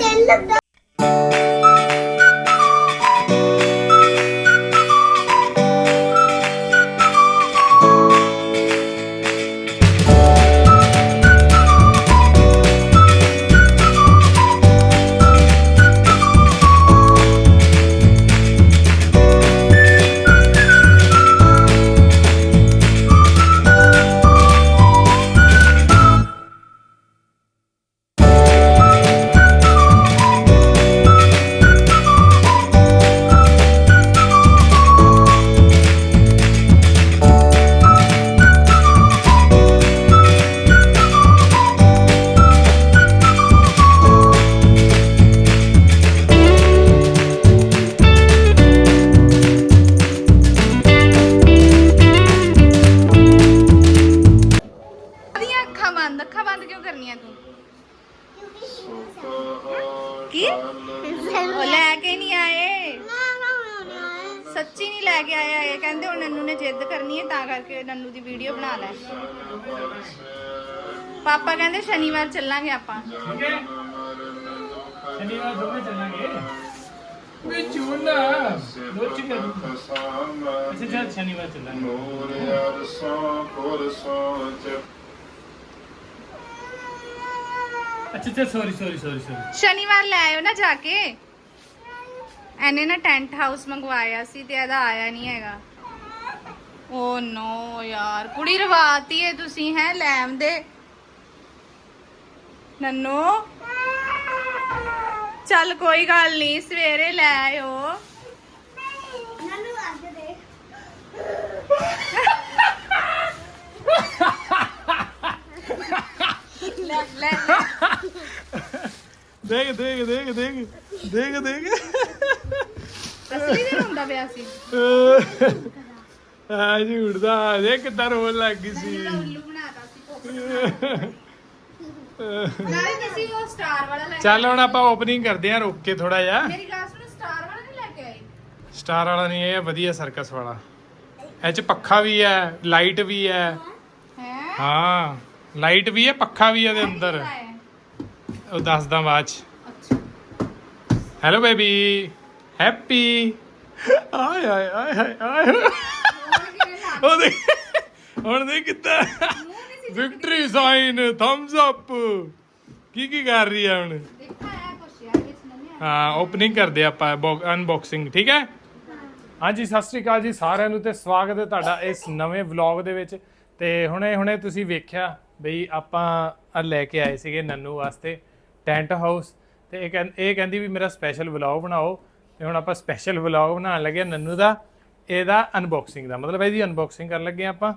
ਦਿਲ ਲੈ ਪਾਪਾ ਕਹਿੰਦੇ ਸ਼ਨੀਵਾਰ ਚੱਲਾਂਗੇ ਆਪਾਂ। ਠੀਕ ਹੈ। ਸ਼ਨੀਵਾਰ ਦੋਵੇਂ ਚੱਲਾਂਗੇ। ਵੇ ਚੂਨਾ ਲੋਚ ਕਰ ਅੱਛਾ ਚੱਲ ਸ਼ਨੀਵਾਰ ਚੱਲਾਂਗੇ। ਅੱਛਾ ਅੱਛਾ ਸੌਰੀ ਸੌਰੀ ਸੌਰੀ ਸੌਰੀ ਸ਼ਨੀਵਾਰ ਲੈ ਆਇਓ ਨਾ ਜਾ ਕੇ। ਐਨੇ ਨਾ ਟੈਂਟ ਹਾਊਸ ਮੰਗਵਾਇਆ ਸੀ ਤੇ ਇਹਦਾ ਆਇਆ ਨਹੀਂ ਹੈਗਾ। ਓ ਨੋ ਯਾਰ ਕੁੜੀ ਰਵਾਤੀ ਹੈ ਤੁਸੀਂ ਹੈ ਲੈਮ ਦੇ। ਨੰਨੂ। ਚੱਲ ਕੋਈ ਗੱਲ ਨਹੀਂ ਸਵੇਰੇ ਲੈ ਆਇਓ। ਨਨੂ ਅੱਜ ਦੇ। ਲੈ ਲੈ। ਦੇਖ ਦੇਖ ਦੇਖ ਦੇਖ ਦੇਖ ਦੇਖ। ਅਸਲੀ ਦੇ ਹੁੰਦਾ ਪਿਆ ਸੀ। ਆ ਝੂੜਦਾ ਦੇਖ ਕਿੱਦਾਂ ਰੋਣ ਲੱਗ ਗਈ ਸੀ। ਉੱਲੂ ਬਣਾਤਾ ਸੀ ਕੋਕ ਨਾਲੇ ਤੁਸੀਂ ਉਹ ਸਟਾਰ ਵਾਲਾ ਲੈ ਕੇ ਚੱਲ ਹੁਣ ਆਪਾਂ ਓਪਨਿੰਗ ਕਰਦੇ ਆਂ ਰੁਕ ਕੇ ਥੋੜਾ ਜਿਹਾ। ਮੇਰੀ ਗੱਲ ਸੁਣੋ ਸਟਾਰ ਵਾਲਾ ਨਹੀਂ ਲੈ ਕੇ ਆਏ? ਸਟਾਰ ਵਾਲਾ ਨਹੀਂ ਇਹ ਵਧੀਆ ਸਰਕਸ ਵਾਲਾ। ਇਹ ਚ ਪੱਖਾ ਵੀ ਹੈ ਲਾਈਟ ਵੀ ਹੈ। ਹੈ? ਹਾਂ ਲਾਈਟ ਵੀ ਹੈ ਪੱਖਾ ਵੀ ਹੈ ਇਹਦੇ ਅੰਦਰ। ਉਹ ਦੱਸਦਾ ਬਾਅਦ ਚ। ਹੈਲੋ ਬੇਬੀ ਹੈਪੀ ਆਏ ਆਏ ਆਏ ਆਏ। ਉਹ ਦੇਖ ਹੁਣ ਦੇਖ ਕਿੱਦਾਂ। ਵਿਕਟਰੀ ਸਾਈਨ ਥੰਬਸ ਅਪ ਕੀ ਕੀ ਕਰ ਰਹੀ ਹੈ ਹੁਣ? ਹਾਂ ਓਪਨਿੰਗ ਕਰਦੇ ਆਪਾਂ ਅਨਬਾਕਸਿੰਗ ਠੀਕ ਹੈ? ਹਾਂਜੀ, ਸਤਿ ਸ੍ਰੀ ਅਕਾਲ ਜੀ, ਸਾਰਿਆਂ ਨੂੰ ਤੇ ਸਵਾਗਤ ਹੈ ਤੁਹਾਡਾ ਇਸ ਨਵੇਂ ਵਲੌਗ ਦੇ ਵਿੱਚ। ਤੇ ਹੁਣੇ ਹੁਣੇ ਤੁਸੀਂ ਵੇਖਿਆ ਬਈ ਆਪਾਂ ਆਹ ਲੈ ਕੇ ਆਏ ਸੀਗੇ ਨੰਨੂ ਵਾਸਤੇ ਟੈਂਟ ਹਾਊਸ ਤੇ ਇਹ ਕਹਿੰ- ਇਹ ਕਹਿੰਦੀ ਵੀ ਮੇਰਾ ਸਪੈਸ਼ਲ ਵਲੌਗ ਬਣਾਓ। ਤੇ ਹੁਣ ਆਪਾਂ ਸਪੈਸ਼ਲ ਵਲੌਗ ਬਣਾਉਣ ਲੱਗੇ ਨੰਨੂ ਦਾ। ਇਹਦਾ ਅਨਬਾਕਸਿੰਗ ਦਾ। ਮਤਲਬ ਇਹਦੀ ਅਨਬਾਕਸਿੰਗ ਕਰਨ ਲੱਗੇ ਆਪਾਂ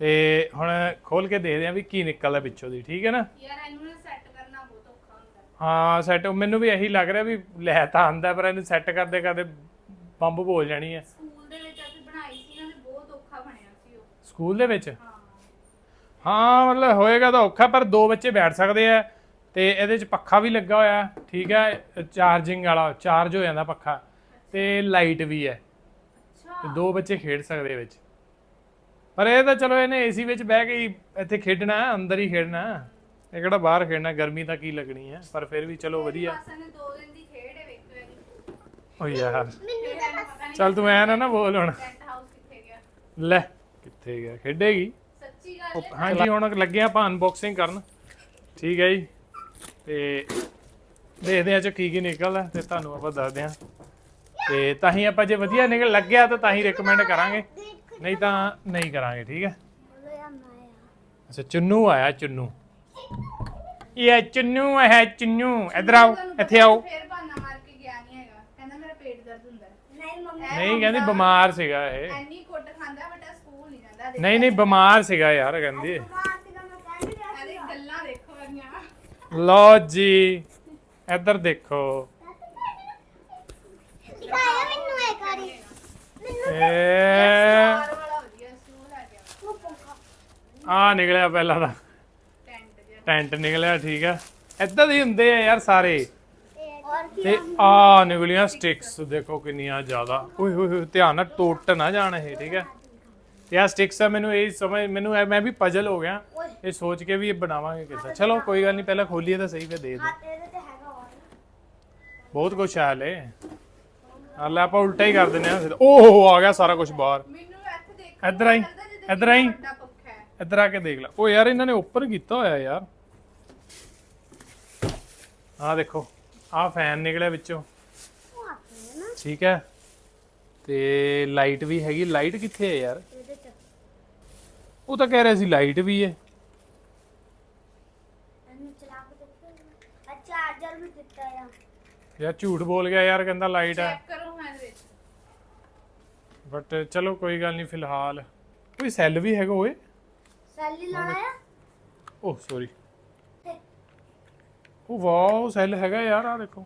ਤੇ ਹੁਣ ਖੋਲ ਕੇ ਦੇਖਦੇ ਹਾਂ ਵੀ ਕੀ ਨਿਕਲਦਾ ਵਿੱਚੋਂ ਦੀ ਠੀਕ ਹੈ ਨਾ? ਯਾਰ ਇਹਨੂੰ ਨਾ ਸੈੱਟ ਕਰਨਾ ਬਹੁਤ ਔਖਾ ਹੁੰਦਾ। ਹਾਂ ਸੈੱਟ ਮੈਨੂੰ ਵੀ ਇਹੀ ਲੱਗ ਰਿਹਾ ਵੀ ਲੈ ਤਾਂ ਆਂਦਾ ਪਰ ਇਹਨੂੰ ਸੈੱਟ ਕਰਦੇ ਕਰਦੇ ਬੰਬ ਬੋਲ ਜਾਣੀ ਹੈ। ਸਕੂਲ ਦੇ ਵਿੱਚ ਅਸੀਂ ਬਣਾਈ ਸੀ ਨਾ ਤੇ ਬਹੁਤ ਔਖਾ ਬਣਿਆ ਸੀ ਉਹ। ਸਕੂਲ ਦੇ ਵਿੱਚ? ਹਾਂ। ਮਤਲਬ ਹੋਏਗਾ ਤਾਂ ਔਖਾ ਪਰ ਦੋ ਬੱਚੇ ਬੈਠ ਸਕਦੇ ਆ ਤੇ ਇਹਦੇ 'ਚ ਪੱਖਾ ਵੀ ਲੱਗਾ ਹੋਇਆ ਠੀਕ ਹੈ ਚਾਰਜਿੰਗ ਵਾਲਾ ਚਾਰਜ ਹੋ ਜਾਂਦਾ ਪੱਖਾ ਤੇ ਲਾਈਟ ਵੀ ਹੈ। ਤੇ ਦੋ ਬੱਚੇ ਖੇਡ ਸਕਦੇ ਵਿੱਚ। ਪਰ ਇਹ ਤਾਂ ਚਲੋ ਇਹਨੇ ਏਸੀ ਵਿੱਚ ਬਹਿ ਕੇ ਹੀ ਇੱਥੇ ਖੇਡਣਾ ਹੈ, ਅੰਦਰ ਹੀ ਖੇਡਣਾ। ਹੈ। ਇਹ ਕਿਹੜਾ ਬਾਹਰ ਖੇਡਣਾ ਗਰਮੀ ਤਾਂ ਕੀ ਲੱਗਣੀ ਹੈ ਪਰ ਫਿਰ ਵੀ ਚਲੋ ਵਧੀਆ। ਮਾਸਾ ਨੇ ਦੋ ਦਿਨ ਦੀ ਖੇਡ ਹੈ ਵੇਖੋ ਇਹਦੀ ਓ ਯਾਰ। ਮੈਨੂੰ ਤਾਂ ਪਤਾ ਨਹੀਂ ਚੱਲ ਤੂੰ ਐ ਨਾ ਨਾ ਬੋਲ ਹੁਣ। ਟੈਂਟ ਹਾਊਸ ਕਿੱਥੇ ਗਿਆ ਲੈ ਕਿੱਥੇ ਗਿਆ? ਖੇਡੇਗੀ? ਸੱਚੀ ਗੱਲ ਹੈ ਹਾਂਜੀ ਹੁਣ ਲੱਗੇ ਆਪਾਂ ਅਨਬਾਕਸਿੰਗ ਕਰਨ। ਠੀਕ ਹੈ ਜੀ। ਤੇ ਦੇਖਦੇ ਆ ਚ ਕੀ ਕੀ ਨਿਕਲਦਾ ਤੇ ਤੁਹਾਨੂੰ ਆਪਾਂ ਦੱਸਦੇ ਆ ਤੇ ਤਾਂ ਹੀ ਆਪਾਂ ਜੇ ਵਧੀਆ ਨਿਕਲ ਲੱਗਿਆ ਤਾਂ ਤਾਂ ਹੀ ਰეკਮੈਂਡ ਕਰਾਂਗੇ। ਨਹੀਂ ਤਾਂ ਨਹੀਂ ਕਰਾਂਗੇ, ਠੀਕ ਹੈ? ਅੱਛਾ, ਚੁੰਨੂ ਆਇਆ, ਚੁੰਨੂ। ਇਹ ਚੁੰਨੂ ਹੈ ਚੁੰਨੂ। ਇਧਰ ਆਓ, ਇੱਥੇ ਆਓ। ਫੇਰ ਬਹਾਨਾ ਮਾਰ ਕੇ ਗਿਆ ਨਹੀਂ ਹੈਗਾ ਕਹਿੰਦਾ ਮੇਰਾ ਪੇਟ ਦਰਦ ਹੁੰਦਾ ਨਹੀਂ ਮੰਮੀ ਨਹੀਂ ਕਹਿੰਦੀ ਬਿਮਾਰ ਸੀਗਾ ਇਹ। ਐਨੀ ਕੁੱਟ ਖਾਂਦਾ ਬਟ ਸਕੂਲ ਨਹੀਂ ਜਾਂਦਾ ਨਹੀਂ ਨਹੀਂ ਬਿਮਾਰ ਸੀਗਾ ਯਾਰ, ਕਹਿੰਦੀ। ਮਾਂ ਗੱਲਾਂ ਦੇਖੋ ਇਹਦੀਆਂ ਲਓ ਜੀ, ਇੱਧਰ ਦੇਖੋ ਦਿਖਾਇਆ ਮੈਨੂੰ ਇੱਕ ਵਾਰੀ ਆ ਆ ਨਿਕਲਿਆ ਪਹਿਲਾਂ ਤਾਂ। ਟੈਂਟ ਨਿਕਲਿਆ ਠੀਕ ਆ। ਏਦਾਂ ਦੇ ਹੀ ਹੁੰਦੇ ਆ ਯਾਰ ਸਾਰੇ। ਤੇ ਆ ਨਿਕਲੀਆਂ ਸਟਿਕਸ ਦੇਖੋ ਕਿੰਨੀਆਂ ਜ਼ਿਆਦਾ। ਓਏ ਹੋਏ ਹੋਏ ਧਿਆਨ ਨਾਲ ਟੁੱਟ ਨਾ ਜਾਣ ਇਹ ਠੀਕ ਹੈ ਤੇ ਆ ਸਟਿਕਸ ਆ ਮੈਨੂੰ ਇਹ ਸਮਝ ਮੈਨੂੰ ਮੈਂ ਵੀ ਪਜਲ ਹੋ ਗਿਆ। ਇਹ ਸੋਚ ਕੇ ਵੀ ਇਹ ਬਣਾਵਾਂਗੇ ਕਿੱਦਾਂ। ਚਲੋ ਕੋਈ ਗੱਲ ਨਹੀਂ ਪਹਿਲਾਂ ਖੋਲੀਏ ਤਾਂ ਸਹੀ ਫਿਰ ਦੇ ਦੇ ਬਹੁਤ ਕੁਝ ਹੈ ਲੈ ਆ ਲੈ ਆਪਾਂ ਉਲਟਾ ਹੀ ਕਰ ਦਿੰਦੇ ਆ ਓਹ ਆ ਗਿਆ ਸਾਰਾ ਕੁਝ ਬਾਹਰ। ਮੈਨੂੰ ਇੱਥੇ ਦੇਖ ਇੱਧਰ ਆਈ ਇੱਧਰ ਆਈ। ਇੱਧਰ ਆ ਕੇ ਦੇਖ ਲੈ। ਓ ਯਾਰ ਇਹਨਾਂ ਨੇ ਉੱਪਰ ਕੀਤਾ ਹੋਇਆ ਯਾਰ। ਆ ਦੇਖੋ ਆ ਫੈਨ ਨਿਕਲਿਆ ਵਿੱਚੋਂ। ਠੀਕ ਹੈ। ਤੇ ਲਾਈਟ ਵੀ ਹੈਗੀ। ਲਾਈਟ ਕਿੱਥੇ ਹੈ ਯਾਰ? ਉਹ ਤਾਂ ਕਹਿ ਰਿਹਾ ਸੀ ਲਾਈਟ ਵੀ ਹੈ ਇਹਨੂੰ ਚਲਾ ਕੇ ਦੇਖੋ ਆ ਚਾਰਜਰ ਵੀ ਦਿੱਤਾ ਆ ਯਾਰ ਝੂਠ ਬੋਲ ਗਿਆ ਯਾਰ ਕਹਿੰਦਾ ਲਾਈਟ ਹੈ ਚੈੱਕ ਕਰੋ ਹਾਂ ਇਹਦੇ ਵਿੱਚ। ਬਟ ਚਲੋ ਕੋਈ ਗੱਲ ਨਹੀਂ ਫਿਲਹਾਲ। ਕੋਈ ਸੈੱਲ ਵੀ ਹੈਗਾ ਓਏ? ਸੈਲੀ ਲਾਣਾ ਆ? ਓਹ ਸੌਰੀ ਉਹ ਵਾਓ ਸੈੱਲ ਹੈਗਾ ਯਾਰ ਆ ਦੇਖੋ।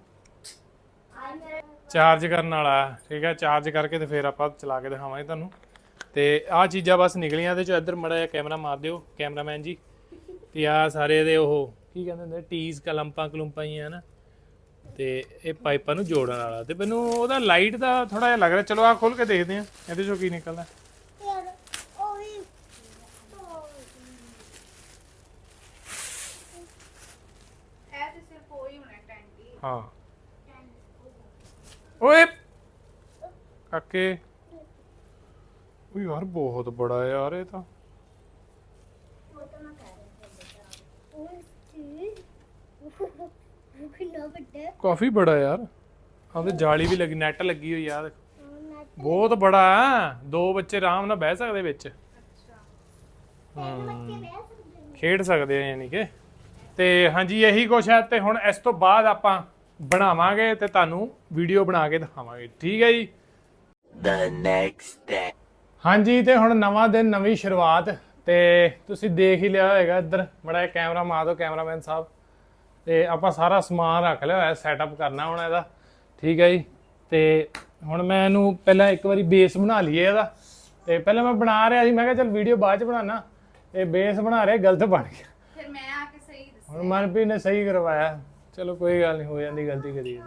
ਆਈ ਮੇਰੇ ਚਾਰਜ ਕਰਨ ਵਾਲਾ ਠੀਕ ਹੈ ਚਾਰਜ ਕਰਕੇ ਤੇ ਫਿਰ ਆਪਾਂ ਚਲਾ ਕੇ ਦਿਖਾਵਾਂਗੇ ਤੁਹਾਨੂੰ। ਤੇ ਆਹ ਚੀਜ਼ਾਂ ਬਸ ਨਿਕਲੀਆਂ ਇਹਦੇ ਚੋਂ ਇੱਧਰ ਮੜਾ ਜਿਹਾ ਕੈਮਰਾ ਮਾਰ ਦਿਓ ਕੈਮਰਾਮੈਨ ਜੀ। ਤੇ ਆ ਸਾਰੇ ਇਹਦੇ ਉਹ ਕੀ ਕਹਿੰਦੇ ਹੁੰਦੇ ਟੀਜ਼ ਕਲੰਪਾਂ ਕਲੁੰਪਾਂ ਹੀ ਆ ਨਾ। ਤੇ ਇਹ ਪਾਈਪਾਂ ਨੂੰ ਜੋੜਨ ਵਾਲਾ ਤੇ ਮੈਨੂੰ ਉਹਦਾ ਲਾਈਟ ਦਾ ਥੋੜਾ ਜਿਹਾ ਲੱਗ ਰਿਹਾ। ਚਲੋ ਆ ਖੋਲ ਕੇ ਦੇਖਦੇ ਆ ਇਹਦੇ ਚੋਂ ਕੀ ਨਿਕਲਦਾ। ਯਾਰ ਹਾਂ। ਓਏ! ਕਾਕੇ। ਉਹ ਯਾਰ, ਬਹੁਤ ਬੜਾ ਯਾਰ ਇਹ ਤਾਂ। ਉਹ ਤਾਂ ਮੈਂ ਕਹਿ ਰਿਹਾ ਉਹ ਸੀ। ਕਿੰਨਾ ਵੱਡਾ ਕਾਫੀ ਬੜਾ ਯਾਰ। ਆਹ ਤੇ ਜਾਲੀ ਵੀ ਲੱਗੀ ਨੈਟ ਲੱਗੀ ਹੋਈ ਯਾਰ ਬਹੁਤ ਬੜਾ ਹੈ। ਦੋ ਬੱਚੇ ਆਰਾਮ ਨਾਲ ਬਹਿ ਸਕਦੇ ਵਿੱਚ। ਅੱਛਾ। ਤਿੰਨ ਬੱਚੇ ਬਹਿ ਸਕਦੇ ਨੇ। ਖੇਡ ਸਕਦੇ ਆ ਯਾਨੀ ਕਿ। ਤੇ ਹਾਂਜੀ ਇਹੀ ਕੁਛ ਹੈ ਤੇ ਹੁਣ ਇਸ ਤੋਂ ਬਾਅਦ ਆਪਾਂ ਬਣਾਵਾਂਗੇ ਤੇ ਤੁਹਾਨੂੰ ਵੀਡੀਓ ਬਣਾ ਕੇ ਦਿਖਾਵਾਂਗੇ। ਠੀਕ ਹੈ ਜੀ? The next day. ਹਾਂਜੀ ਤੇ ਹੁਣ ਨਵਾਂ ਦਿਨ ਨਵੀਂ ਸ਼ੁਰੂਆਤ ਤੇ ਤੁਸੀਂ ਦੇਖ ਹੀ ਲਿਆ ਹੋਵੇਗਾ ਇੱਧਰ। ਮੜਾ ਕੈਮਰਾ ਮਾਰ ਦਿਓ ਕੈਮਰਾਮੈਨ ਸਾਹਿਬ। ਤੇ ਆਪਾਂ ਸਾਰਾ ਸਮਾਨ ਰੱਖ ਲਿਆ ਹੋਇਆ ਸੈਟਅਪ ਕਰਨਾ ਹੁਣ ਇਹਦਾ। ਠੀਕ ਹੈ ਜੀ? ਤੇ ਹੁਣ ਮੈਂ ਇਹਨੂੰ ਪਹਿਲਾਂ ਇੱਕ ਵਾਰੀ ਬੇਸ ਬਣਾ ਲਈਏ ਇਹਦਾ। ਤੇ ਪਹਿਲਾਂ ਮੈਂ ਬਣਾ ਰਿਹਾ ਸੀ ਮੈਂ ਕਿਹਾ ਚਲ ਵੀਡੀਓ ਬਾਅਦ ਚ ਬਣਾਣਾ ਇਹ ਬੇਸ ਬਣਾ ਰਿਹਾ ਗਲਤ ਬਣ ਗਿਆ। ਫਿਰ ਮੈਂ ਆ ਕੇ ਸਹੀ ਦੱਸ ਹੁਣ ਮਨਪ੍ਰੀਤ ਨੇ ਸਹੀ ਕਰਵਾਇਆ। ਚਲੋ ਕੋਈ ਗੱਲ ਨਹੀਂ ਹੋ ਜਾਂਦੀ ਗਲਤੀ ਕਰੀ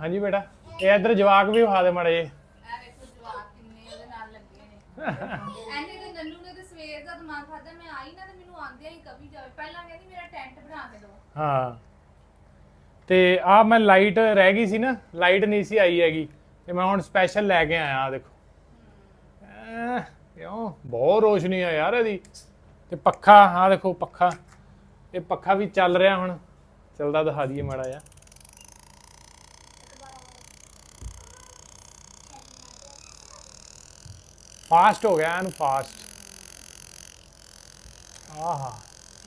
ਹਾਂਜੀ ਬੇਟਾ ਇਹ ਇੱਧਰ ਜਵਾਕ ਵੀ ਵਿਖਾ ਦੇ ਮੜੇ ਇਹ ਵੇਖੋ ਜਵਾਕ ਕਿੰਨੇ ਉਹਦੇ ਨਾਲ ਲੱਗੇ ਨੇ। ਐਨੇ ਤੇ ਨੰਨੂ ਨੇ ਤੇ ਸਵੇਰ ਦਾ ਦਿਮਾਗ ਖਾਦਾ ਮੈਂ ਆਈ ਨਾ ਤੇ ਮੈਨੂੰ ਆਂਦਿਆਂ ਹੀ ਕਵੀ ਜਾਵੇ। ਪਹਿਲਾਂ ਕਹਿੰਦੀ ਮੇਰਾ ਟੈਂਟ ਬਣਾ ਕੇ ਦਿਓ। ਹਾਂ। ਤੇ ਆ ਮੈਂ ਲਾਈਟ ਰਹਿ ਗਈ ਸੀ ਨਾ ਲਾਈਟ ਨਹੀਂ ਸੀ ਆਈ ਹੈਗੀ। ਤੇ ਮੈਂ ਹੁਣ ਸਪੈਸ਼ਲ ਲੈ ਕੇ ਆਇਆ ਆ ਦੇਖੋ। ਐਂ, ਕਿਉਂ? ਬਹੁਤ ਰੋਸ਼ਨੀ ਆ ਯਾਰ ਇਹਦੀ। ਤੇ ਪੱਖਾ ਆ ਦੇਖੋ ਪੱਖਾ। ਇਹ ਪੱਖਾ ਵੀ ਚੱਲ ਰਿਹਾ ਹੁਣ। ਚੱਲਦਾ ਦਿਖਾ ਦਈਏ ਮਾੜਾ ਜਿਹਾ। ਫਾਸਟ ਹੋ ਗਿਆ ਇਹਨੂੰ ਫਾਸਟ ਆਹਾ।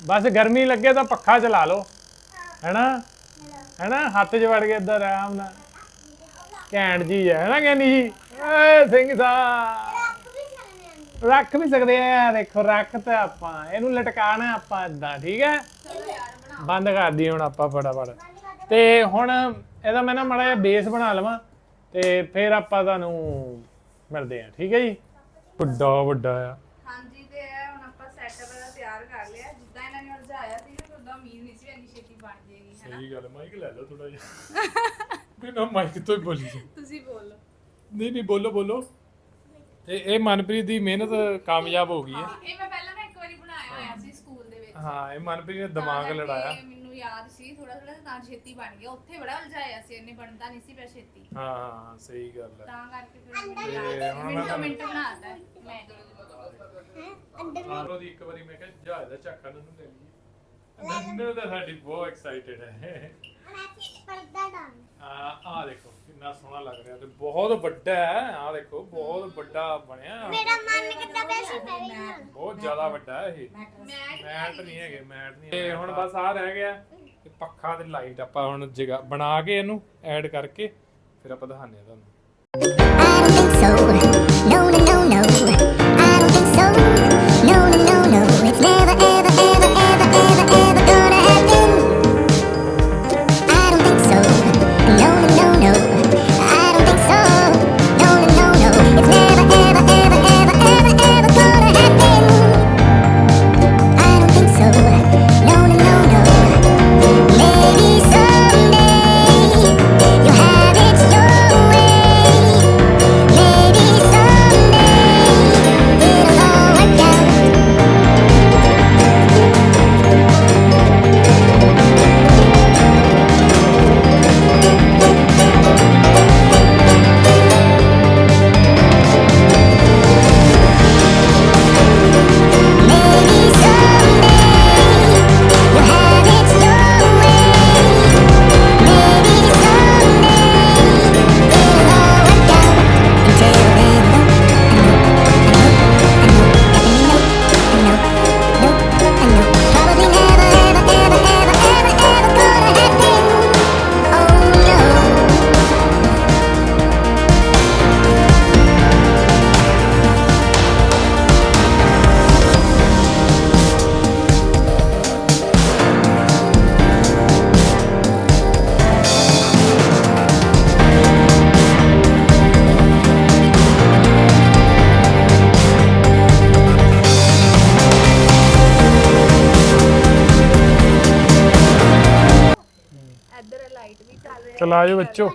ਬਸ ਗਰਮੀ ਲੱਗੇ ਤਾਂ ਪੱਖਾ ਚਲਾ ਲਓ। ਹੈਨਾ? ਹੈਨਾ? ਹੱਥ 'ਚ ਵੜ ਕੇ ਇੱਧਰ ਆਰਾਮ ਨਾਲ। ਘੈਂਟ ਜੀ ਹੈ, ਹੈਨਾ ਕਹਿੰਦੀ ਜੀ? ਏ ਸਿੰਘ ਸਾਹਿਬ ਰੱਖ ਵੀ ਸਕਦੇ ਆ ਰੱਖ ਦੇਖੋ, ਰੱਖ ਤਾਂ ਆਪਾਂ। ਇਹਨੂੰ ਲਟਕਾਣਾ ਆਪਾਂ ਇਦਾਂ, ਠੀਕ ਹੈ? ਬੰਦ ਕਰ ਦਈਏ ਹੁਣ ਆਪਾਂ ਫਟਾਫਟ। ਤੇ ਹੁਣ ਇਹਦਾ ਮੈਂ ਨਾ ਮਾੜਾ ਜਿਹਾ ਬੇਸ ਬਣਾ ਲਵਾਂ, ਤੇ ਫਿਰ ਆਪਾਂ ਤੁਹਾਨੂੰ ਮਿਲਦੇ ਆ ਠੀਕ ਹੈ ਜੀ? ਵੱਡਾ ਵੱਡਾ ਆ ਹਾਂਜੀ ਤੇ ਇਹ ਹੁਣ ਆਪਾਂ ਸੈਟਅਪ ਦਾ ਤਿਆਰ ਕਰ ਲਿਆ ਜਿੱਦਾਂ ਇਹਨਾਂ ਨੇ ਉਲਝਾਇਆ ਸੀ ਨਾ ਉਦਾਂ ਉਮੀਦ ਨਹੀਂ ਸੀ ਇੰਨੀ ਛੇਤੀ ਬਣ ਜਾਏਗੀ ਹੈਨਾ ਸਹੀ ਗੱਲ ਮਾਈਕ ਲੈ ਲਓ ਥੋੜਾ ਜਿਹਾ। ਬਿਨਾ ਮਾਈਕ ਤੋਂ ਹੀ ਬੋਲੀ ਜਾ ਤੁਸੀਂ ਬੋਲੋ। ਨਹੀਂ ਨਹੀਂ ਬੋਲੋ ਬੋਲੋ। ਤੇ ਇਹ ਮਨਪ੍ਰੀਤ ਦੀ ਮਿਹਨਤ ਕਾਮਯਾਬ ਹੋ ਗਈ ਹੈ। ਇਹ ਮੈਂ ਪਹਿਲਾਂ ਨਾ ਇੱਕ ਵਾਰੀ ਬਣਾਇਆ ਹੋਇਆ ਸੀ ਸਕੂਲ ਦੇ ਵਿੱਚ। ਹਾਂ ਇਹ ਮਨਪ੍ਰੀਤ ਨੇ ਤਾਂ ਦਿਮਾਗ ਕਰਕੇ ਲੜਾਇਆ। ਮੈਨੂੰ ਯਾਦ ਸੀ ਥੋੜਾ ਥੋੜਾ ਤਾਂ ਛੇਤੀ ਬਣ ਗਿਆ। ਉੱਥੇ ਬੜਾ ਉਲਝਾਇਆ ਸੀ ਇਹਨੇ ਬਣਦਾ ਨਹੀਂ ਸੀ ਪਿਆ ਛੇਤੀ। ਹਾਂ ਹਾਂ ਸਹੀ ਗੱਲ ਹੈ। ਤਾਂ ਕਰਕੇ ਫਿਰ ਤੇ ਹੁਣ ਮੈਂ ਮਿੰਟੋ ਮਿੰਟ ਬਣਾਤਾ। ਮੈਂ ਅੰਦਰ ਦੀ ਇੱਕ ਵਾਰੀ ਮੈਂ ਕਿਹਾ ਜਹਾਜ਼ ਦਾ ਝਾਕਾ ਨੂੰ ਲੈ ਲਈਏ ਨੰਨੂ ਤਾਂ ਸਾਡੀ ਬਹੁਤ ਐਕਸਾਈਟਡ ਹੈ। ਮੈਂ ਪਰਦਾ ਡਾਂ ਆ ਆ ਦੇਖੋ ਕਿੰਨਾ ਸੋਹਣਾ ਲੱਗ ਰਿਹਾ ਤੇ ਬਹੁਤ ਵੱਡਾ ਹੈ। ਆ ਦੇਖੋ ਬਹੁਤ ਵੱਡਾ ਬਣਿਆ। ਮੇਰਾ ਮਨ ਕਿੱਦਾਂ ਪਿਆ ਸੀ ਪਹਿਲੇ ਹੀ ਬਹੁਤ ਜ਼ਿਆਦਾ ਵੱਡਾ ਹੈ ਇਹ। ਮੈਂ ਮੈਟ ਨਹੀਂ ਹੈਗੇ ਮੈਟ ਨਹੀਂ ਤੇ ਹੁਣ ਬਸ ਆ ਰਹਿ ਗਿਆ ਤੇ ਪੱਖਾ ਤੇ ਲਾਈਟ ਆਪਾਂ ਹੁਣ ਜਗ੍ਹਾ ਬਣਾ ਕੇ ਇਹਨੂੰ ਐਡ ਕਰਕੇ ਫਿਰ ਆਪਾਂ ਦਿਖਾਉਂਦੇ ਆ ਤੁਹਾਨੂੰ। I don't think so. No, no, no, no. ਚੱਲ ਆਜੋ ਬੱਚੋ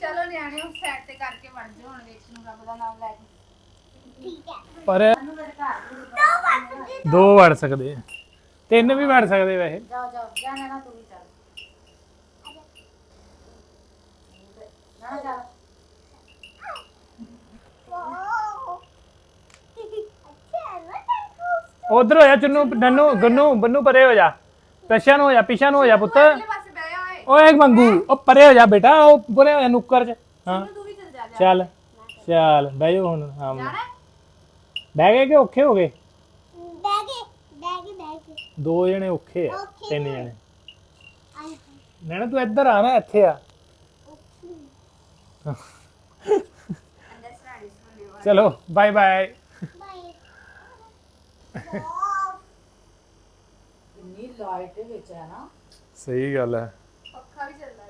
ਚਲੋ ਨਿਆਣੇ ਉਸ ਸਾਈਡ ਤੇ ਕਰਕੇ ਵੜ ਜਾਓ ਹੁਣ ਵਿੱਚ ਨੂੰ ਰੱਬ ਦਾ ਨਾਮ ਲੈ ਕੇ। ਪਰ ਦੋ ਵੜ ਸਕਦੇ ਆ। ਤਿੰਨ ਵੀ ਵੜ ਸਕਦੇ ਵੈਸੇ। ਜਾਓ ਜਾਓ ਜਾ ਨਾ ਤੂੰ ਵੀ ਚੱਲ। ਨਾ ਜਾ। ਉਧਰ ਹੋ ਜਾ ਚੁੰਨੂ ਨੰਨੂ ਗੰਨੂ ਬੰਨੂ ਪਰੇ ਹੋ ਜਾ। ਪਿਛਾ ਨੂੰ ਹੋ ਜਾ ਪਿਛਾ ਨੂੰ ਹੋ ਜਾ ਪੁੱਤ। ਓਏ ਮੰਗੂ ਉਹ ਪਰੇ ਹੋ ਜਾ ਬੇਟਾ ਉਹ ਪਰੇ ਹੋ ਜਾ ਨੁੱਕਰ ਚ। ਹਾਂ। ਤੂੰ ਵੀ ਚੱਲ ਜਾ ਜਾ। ਚੱਲ ਚੱਲ ਬਹਿ ਜਾਓ ਹੁਣ ਹਾਂ? ਬਹਿ ਗਏ ਕਿ ਔਖੇ ਹੋ ਗਏ? ਬੈਗੇ ਬੈਗੇ ਬੈਗੇ ਦੋ ਜਣੇ ਔਖੇ ਆ ਔਖੇ ਤਿੰਨ। ਜਣੇ। ਨੈਣਾ ਤੂੰ ਇੱਧਰ ਆ ਨਾ ਇੱਥੇ ਆ। ਚਲੋ ਬਾਏ ਬਾਏ। ਬਾਏ। ਇੰਨੀ ਲਾਈਟ ਵਿੱਚ ਹੈ ਨਾ। ਸਹੀ ਗੱਲ ਹੈ।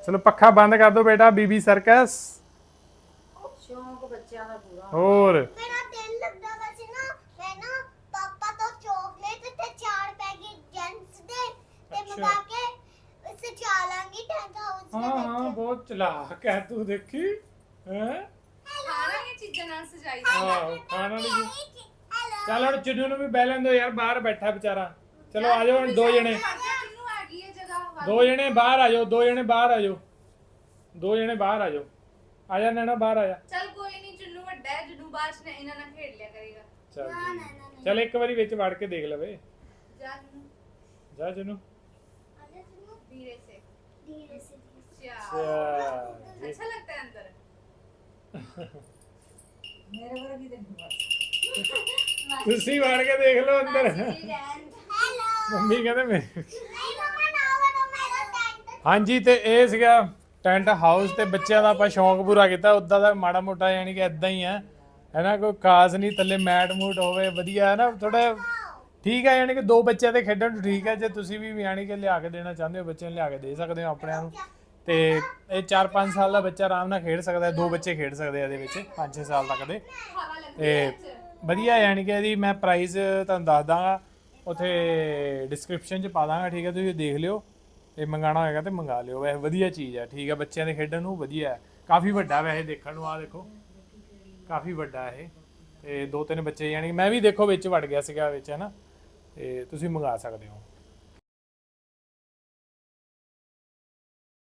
ਚਲੋ ਪੱਖਾ ਬੰਦ ਕਰ ਦਿਓ ਬੇਟਾ ਬੀਬੀ ਸਰਕਸ ਸ਼ੌਂਕ ਬੱਚਿਆਂ ਦਾ ਪੂਰਾ। ਹੋਰ? ਮੇਰਾ ਦਿਲ ਲੱਗਦਾ ਵਾ ਸੀ ਨਾ ਮੈਂ ਨਾ ਪਾਪਾ ਤੋਂ ਚਾਕਲੇਟ ਤੇ ਚਾਰ ਪੈਕੇਟ ਜੈਂਸ ਦੇ ਤੇ ਅੱਛਾ। ਮੰਗਾ ਕੇ ਇਸੇ ਚਾਲਾਂਗੀ ਟੈਂਟ ਹਾਊਸ ਹਾਂ ਹਾਂ ਬਹੁਤ ਚਲਾਕ ਹੈ ਤੂੰ ਦੇਖੀ ਹੈ? ਖਾਣਾ ਇਹ ਚੀਜ਼ਾਂ ਨਾਲ ਸਜਾਈ ਹਾਂ ਖਾਣਾ ਨਹੀਂ ਚੱਲ ਹੁਣ ਚਿੰਨੂ ਨੂੰ ਵੀ ਬਹਿ ਲੈਂਦੋ ਯਾਰ ਬਾਹਰ ਬੈਠਾ ਵਿਚਾਰਾ। ਚਲੋ ਆ ਜਾਓ ਹੁਣ ਦੋ ਜਣੇ ਕਿੰਨੂੰ ਹੈਗੀ ਇਹ ਜਗ੍ਹਾ ਦੋ ਜਣੇ ਬਾਹਰ ਆ ਜਾਓ ਦੋ ਜਣੇ ਬਾਹਰ ਆ ਜਾਓ ਦੋ ਜਣੇ ਬਾਹਰ ਆ ਜਾਓ ਆ ਜਾ ਨੈਣਾ ਬਾਹਰ ਆ ਜਾ ਚੱਲ ਕੋਈ ਨਹੀਂ ਚੁੰਨੂ ਵੱਡਾ ਹੈ ਜੁੰਨੂ ਬਾਅਦ ਚ ਇਹਨਾਂ ਨਾਲ ਖੇਡ ਲਿਆ ਕਰੇਗਾ ਚੱਲ ਜੀ। ਚੱਲ ਇੱਕ ਵਾਰੀ ਵਿੱਚ ਵੜ ਕੇ ਦੇਖ ਲਵੇ ਜਾ ਜੁੰਨੂ ਜਾ ਚਿੰਨੂ धीरे से ਧੀਰੇ ਸੇ अच्छा ਚੱਲ ਜੀ। अच्छा लगता है अंदर मेरे को भी देखूंगा ਤੁਸੀਂ ਵੜ ਕੇ ਦੇਖ ਲਓ ਅੰਦਰ ਹੈਲੋ ਮੰਮੀ ਕਹਿੰਦੇ ਮੈਂ ਹਾਂਜੀ, ਤੇ ਇਹ ਸੀਗਾ ਟੈਂਟ ਹਾਊਸ ਤੇ ਬੱਚਿਆਂ ਦਾ ਆਪਾਂ ਸ਼ੌਂਕ ਪੂਰਾ ਕੀਤਾ। ਉਦਾਂ ਦਾ ਮਾੜਾ ਮੋਟਾ ਯਾਨੀ ਕਿ ਇਦਾਂ ਹੀ ਹੈ ਨਾ ਕੋਈ ਖਾਸ ਨਹੀਂ, ਥੱਲੇ ਮੈਟ ਮੂਟ ਹੋਵੇ, ਵਧੀਆ ਹੈ ਨਾ ਥੋੜਾ ਠੀਕ ਹੈ ਯਾਨੀ ਕਿ ਦੋ ਬੱਚਿਆਂ ਦੇ ਖੇਡਣ ਨੂੰ ਠੀਕ ਹੈ ਜੇ ਤੁਸੀਂ ਵੀ ਯਾਨੀ ਕਿ ਲਿਆ ਕੇ ਦੇਣਾ ਚਾਹੁੰਦੇ ਹੋ, ਬੱਚਿਆਂ ਨੂੰ ਲਿਆ ਕੇ ਦੇ ਸਕਦੇ ਹੋ ਆਪਣਿਆਂ ਨੂੰ। ਤੇ ਇਹ 4-5 ਸਾਲ ਦਾ ਬੱਚਾ ਆਰਾਮ ਨਾਲ ਖੇਡ ਸਕਦਾ ਹੈ, ਦੋ ਬੱਚੇ ਖੇਡ ਸਕਦੇ ਆ ਇਹਦੇ ਵਿੱਚ 5-6 ਸਾਲ ਤੱਕ ਦੇ। ਤੇ ਵਧੀਆ ਯਾਨੀ ਕਿ ਇਹਦੀ ਮੈਂ ਪ੍ਰਾਈਸ ਤੁਹਾਨੂੰ ਦੱਸ ਦਾਂਗਾ, ਉਥੇ ਡਿਸਕ੍ਰਿਪਸ਼ਨ 'ਚ ਪਾ ਦਾਂਗਾ, ਠੀਕ ਹੈ ਤੁਸੀਂ ਦੇਖ ਲਿਓ। ਤੇ ਮੰਗਾਣਾ ਹੋਏਗਾ ਤੇ ਮੰਗਾ ਲਿਓ। ਵੈਸੇ ਵਧੀਆ ਚੀਜ਼ ਹੈ, ਠੀਕ ਹੈ, ਬੱਚਿਆਂ ਦੇ ਖੇਡਣ ਨੂੰ ਵਧੀਆ ਹੈ। ਕਾਫੀ ਵੱਡਾ ਵੈਸੇ ਦੇਖਣ ਨੂੰ ਆ ਦੇਖੋ। ਕਾਫੀ ਵੱਡਾ ਇਹ। ਤੇ ਦੋ ਤਿੰਨ ਬੱਚੇ, ਯਾਨੀ ਕਿ ਮੈਂ ਵੀ ਦੇਖੋ ਵਿੱਚ ਵੜ ਗਿਆ ਸੀਗਾ ਵਿੱਚ, ਹੈ ਨਾ। ਤੇ ਤੁਸੀਂ ਮੰਗਾ ਸਕਦੇ ਹੋ।